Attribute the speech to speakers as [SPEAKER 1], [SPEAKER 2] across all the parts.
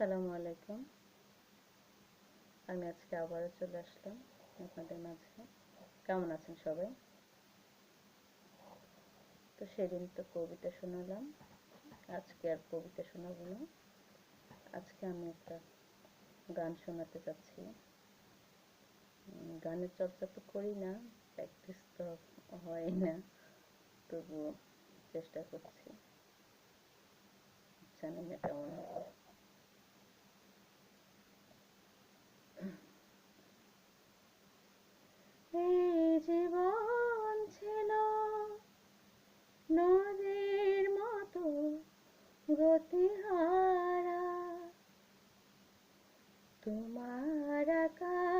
[SPEAKER 1] আসসালামু আলাইকুম। আমি আজকে আবারও চলে আসলাম আপনাদের মাঝে। কেমন আছেন সবাই? তো সেদিন তো কবিতা শোনালাম, আজকে আর কবিতা শোনাবো না। আজকে আমি একটা গান শোনাতে চাচ্ছি। গানের চর্চা তো করি না, প্র্যাকটিস তো হয় না, তবুও চেষ্টা করছি। জানি না কেমন হবে এই জীবন ছিল নদীর মতো গতিহারা তোমার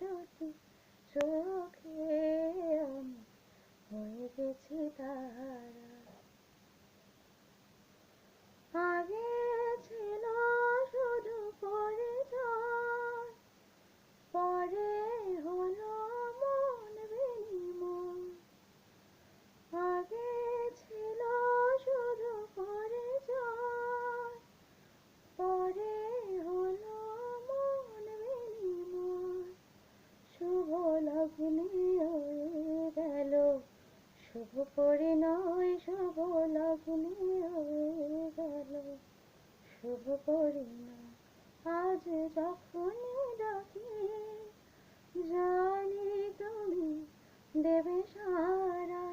[SPEAKER 1] দুটি চোখে আমি হয়ে গেছি তারা আগে ছিল শুধু পরিচয় পরে হলো মন বিনিময় আগে ছিল শুধু পরিচয় পরে হলো মন বিনিময় শুভ লগ্নে হয়ে গেল শুভ পরিণয় শুভ লগ্নে হয়ে গেল। শুভ পরিণয় আজ যখনই ডাকি, জানি তুমি দেবে সারা।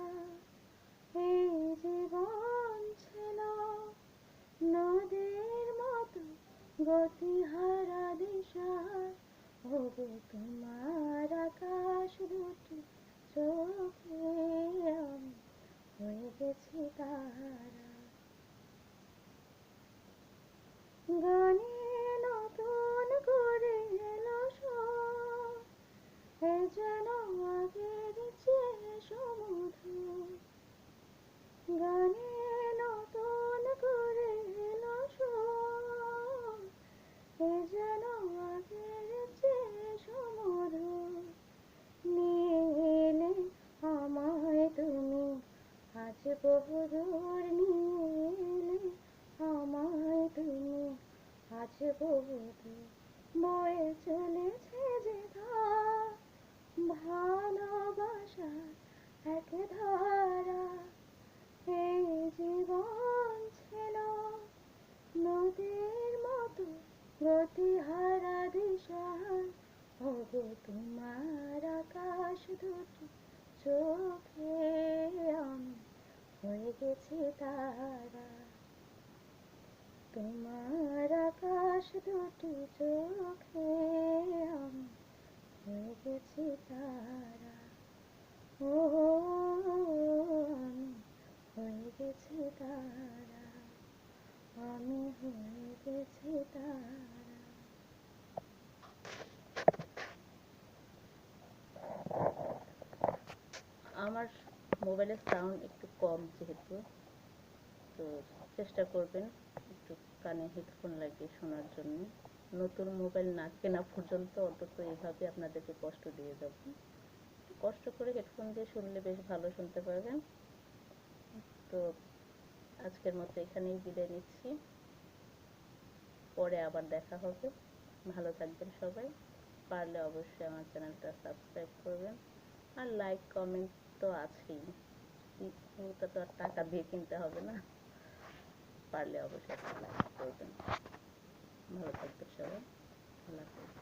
[SPEAKER 1] এই জীবন ছিল নদীর মতো গতিহারা দিশা ওগো তোমার আকাশ দুটি চোখে আমি হয়ে গেছি তারা গানে নতুন করে এলো সব এ যেন আগের চেয়ে সমুদ্র গানে নতুন করে এলো সব এ যেন আগের চেয়ে সমুদ্র নিয়ে এলে আমায় তুমি আজ নিয়ে আমায় তুমি আজ বহুদূর বয়ে চলেছে যে ধার। ভালোবাসার এক ধারা, এই জীবন ছিল নদীর মতো গতিহারা দিশার ওগো তোমার আকাশ দুটি চোখে আমি হয়ে গেছি তারা তোমার আকাশ দুটি চোখে আমি গেছি তারা ও আমি হয়ে গেছি তারা আমি হয়ে গেছি তারা আমার মোবাইলের সাউন্ড একটু কম যেহেতু, তো চেষ্টা করবেন একটু কানে হেডফোন লাগিয়ে শোনার জন্য। নতুন মোবাইল না কেনা পর্যন্ত অন্তত এইভাবে আপনাদেরকে কষ্ট দিয়ে যাব। কষ্ট করে হেডফোন দিয়ে শুনলে বেশ ভালো শুনতে পারবেন। তো আজকের মতো এখানেই বিদায় নিচ্ছি। পরে আবার দেখা হবে। ভালো থাকবেন সবাই। পারলে অবশ্যই আমার চ্যানেলটা সাবস্ক্রাইব করবেন। আর লাইক, কমেন্ট তো আছেই। ওটা তো আর টাকা দিয়ে কিনতে হবে না। পারলে অবশ্যই লাইক করবেন। ভালো থাকবেন সবাই আল্লাহ হাফেজ